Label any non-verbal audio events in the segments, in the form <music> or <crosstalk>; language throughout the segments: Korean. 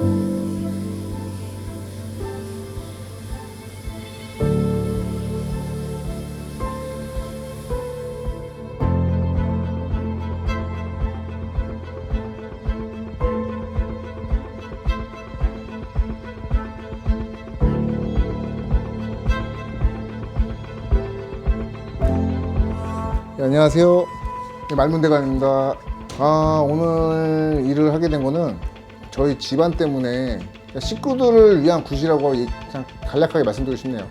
예, 안녕하세요 네, 말문대관입니다. 아 오늘 일을 하게 된 거는 저희 집안 때문에 식구들을 위한 굿이라고 이- 그냥 간략하게 말씀드리고 싶네요.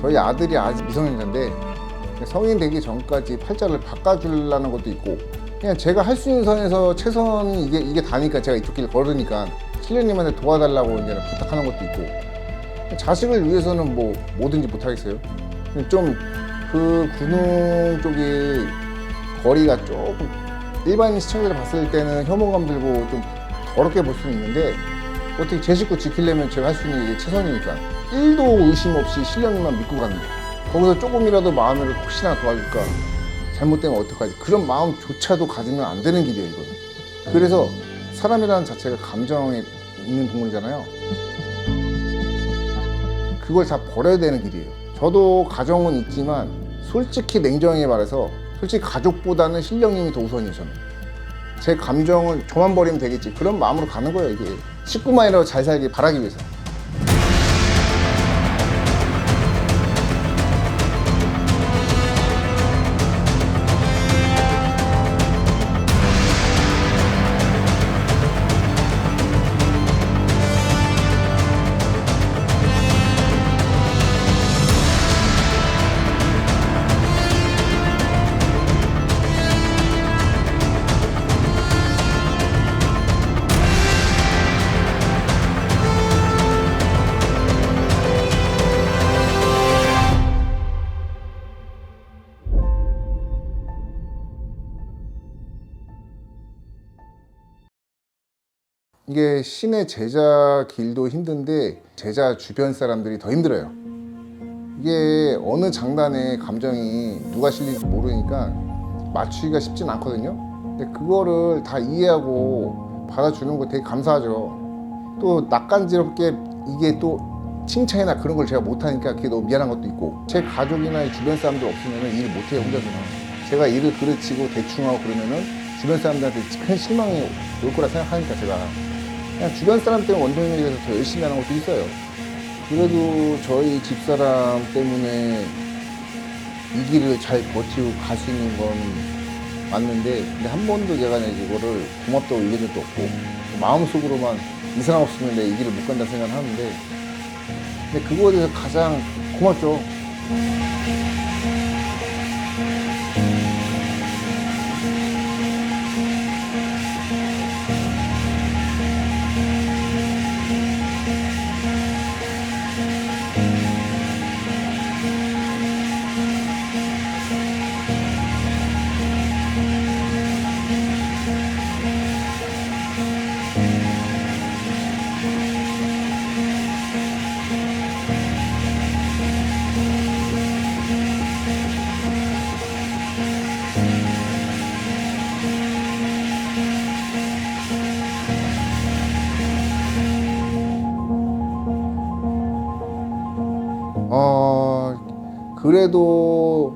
저희 아들이 아직 미성년자인데 성인 되기 전까지 팔자를 바꿔주려는 것도 있고 그냥 제가 할 수 있는 선에서 최선이 이게, 이게 다니까 제가 이쪽 길 걸으니까 신령님한테 도와달라고 이제 부탁하는 것도 있고 자식을 위해서는 뭐 뭐든지 못하겠어요. 좀 그 군웅 쪽이 거리가 조금 일반인 시청자들 봤을 때는 혐오감 들고 좀 더럽게 볼 수는 있는데 어떻게 제 식구 지키려면 제가 할 수 있는 게 최선이니까 1도 의심 없이 신령님만 믿고 가는 거예요. 거기서 조금이라도 마음을 혹시나 도와줄까? 잘못되면 어떡하지? 그런 마음조차도 가지면 안 되는 길이에요 이거는. 그래서 사람이라는 자체가 감정에 있는 동물이잖아요. 그걸 다 버려야 되는 길이에요. 저도 가정은 있지만 솔직히 냉정하게 말해서 솔직히 가족보다는 신령님이 더 우선이에요 저는. 제 감정을 저만 버리면 되겠지. 그런 마음으로 가는 거예요 이게. 식구만이라도 잘 살길 바라기 위해서 이게 신의 제자 길도 힘든데 제자 주변 사람들이 더 힘들어요. 이게 어느 장단에 감정이 누가 실릴지 모르니까 맞추기가 쉽진 않거든요. 근데 그거를 다 이해하고 받아주는 거 되게 감사하죠. 또 낯간지럽게 이게 또 칭찬이나 그런 걸 제가 못하니까 그게 너무 미안한 것도 있고 제 가족이나 주변 사람들 없으면 일을 못해요 혼자서는 제가 일을 그르치고 대충 하고 그러면은 주변 사람들한테 큰 실망이 올 거라 생각하니까 제가 그냥 주변 사람 때문에 원동력에 대해서 더 열심히 하는 것도 있어요. 그래도 저희 집사람 때문에 이 길을 잘 버티고 갈 수 있는 건 맞는데 근데 한 번도 제가 이거를 고맙다고 얘기한 적도 없고 마음속으로만 이 사람 없으면 내가 이 길을 못 간다 생각을 하는데 근데 그거에 대해서 가장 고맙죠. 어 그래도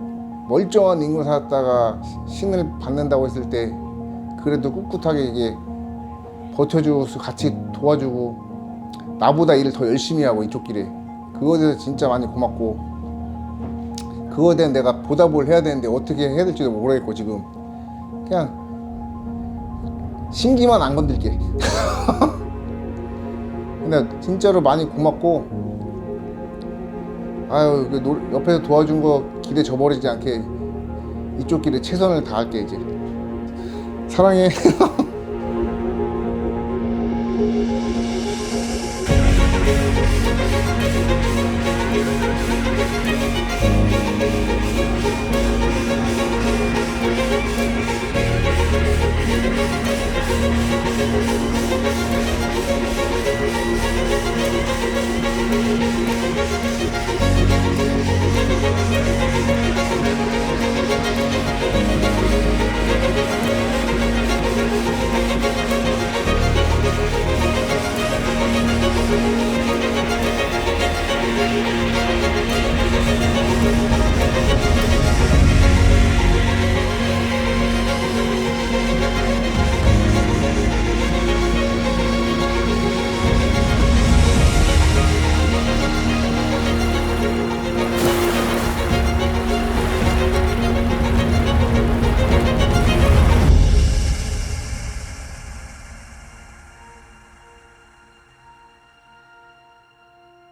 멀쩡한 인물 살았다가 신을 받는다고 했을 때 그래도 꿋꿋하게 이게 버텨주고 같이 도와주고 나보다 일을 더 열심히 하고 이쪽 길에. 그거에 대해서 진짜 많이 고맙고 그거에 대한 내가 보답을 해야 되는데 어떻게 해야 될지도 모르겠고 지금. 그냥 신기만 안 건들게. <laughs> 근데 진짜로 많이 고맙고 아유 그 노, 옆에서 도와준 거 기대 져버리지 않게 이쪽 길에 최선을 다할게 이제. 사랑해. <laughs>